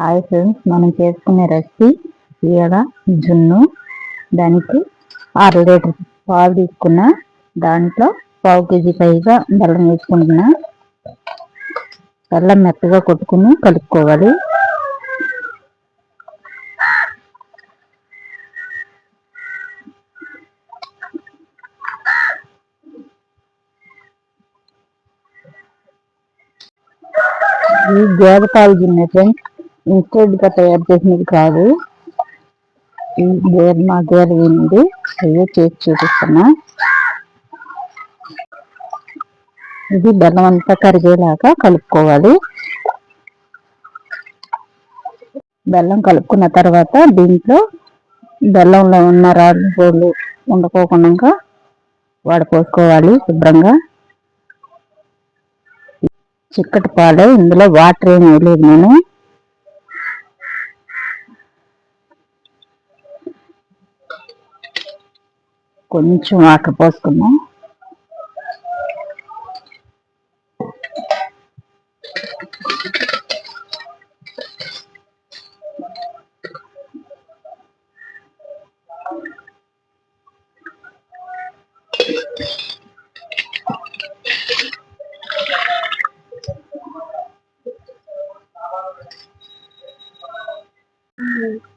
Hi friends మనం చేసుకునే recipe ఈడ జున్ను దానికి ఆరు లీటర్ పాలు తీసుకున్న దాంట్లో పావు కేజీ పైగా బెల్లం వేసుకుంటున్నా. బెల్లం మెత్తగా కొట్టుకుని కలుపుకోవాలి. ఈ గేదె పాలు గిన్నె ఫ్రెండ్స్? ఇన్స్టెంట్గా తయారు చేసినది కాదు. గేర్ మా గేర్ ఉంది అయ్యో చేసి చూపిస్తున్నా. ఇది బెల్లం అంతా కరిగేలాగా కలుపుకోవాలి. బెల్లం కలుపుకున్న తర్వాత దీంట్లో బెల్లంలో ఉన్న రాళ్ళు ఉండకోకుండా వాడిపోసుకోవాలి శుభ్రంగా. చిక్కటి పాలు ఇందులో వాటర్ ఏమి వేయలేదు నేను. కొంచెం ఆక పోసుకున్నాం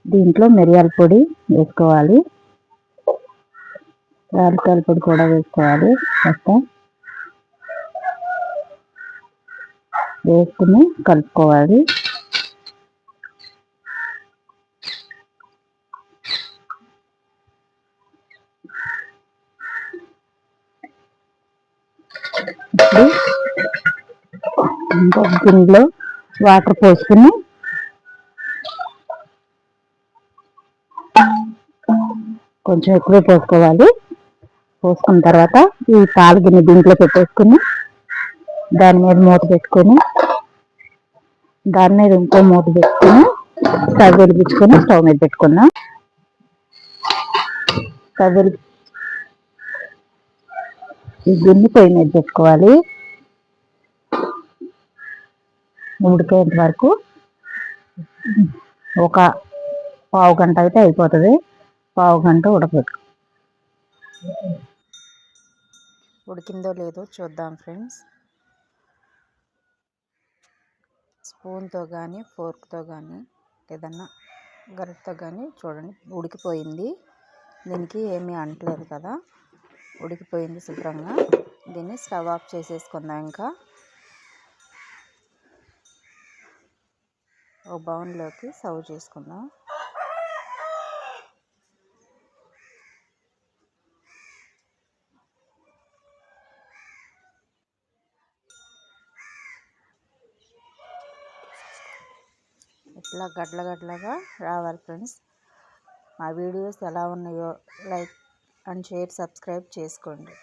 దీంట్లో మిరియాల పొడి వేసుకోవాలి. యాలకాయల పొడి కూడా వేసుకోవాలి. మొత్తం వేసుకుని కలుపుకోవాలి. ఇప్పుడు ఇంకొక గిన్నెలో వాటర్ పోసుకుని కొంచెం ఎక్కువ పోసుకోవాలి. పోసుకున్న తర్వాత ఈ పాలు గిన్నె దీంట్లో పెట్టేసుకుని దాని మీద మూత పెట్టుకొని దాని మీద ఇంకో మూత పెట్టుకొని స్టవ్ వెలిగించుకొని స్టవ్ మీద పెట్టుకున్నాం. స్టవ్ వెలిగి ఈ గిన్నె పొయ్యి మీద పెట్టుకోవాలి. ఉడికేంత వరకు ఒక పావు గంట అయితే అయిపోతుంది. పావు గంట ఉడకబెట్టు ఉడికిందో లేదో చూద్దాం ఫ్రెండ్స్. స్పూన్తో కానీ ఫోర్క్తో కానీ ఏదన్నా గరిటతో కానీ చూడండి ఉడికిపోయింది. దీనికి ఏమీ అంటలేదు కదా. ఉడికిపోయింది శుభ్రంగా. దీన్ని స్టవ్ ఆఫ్ చేసేసుకుందాం ఇంకా. ఒక బౌన్లోకి సర్వ్ చేసుకుందాం. ఇట్లా గడ్ల గడ్లగా రావాలి ఫ్రెండ్స్. మా వీడియోస్ ఎలా ఉన్నాయో లైక్ అండ్ షేర్ సబ్స్క్రైబ్ చేసుకోండి.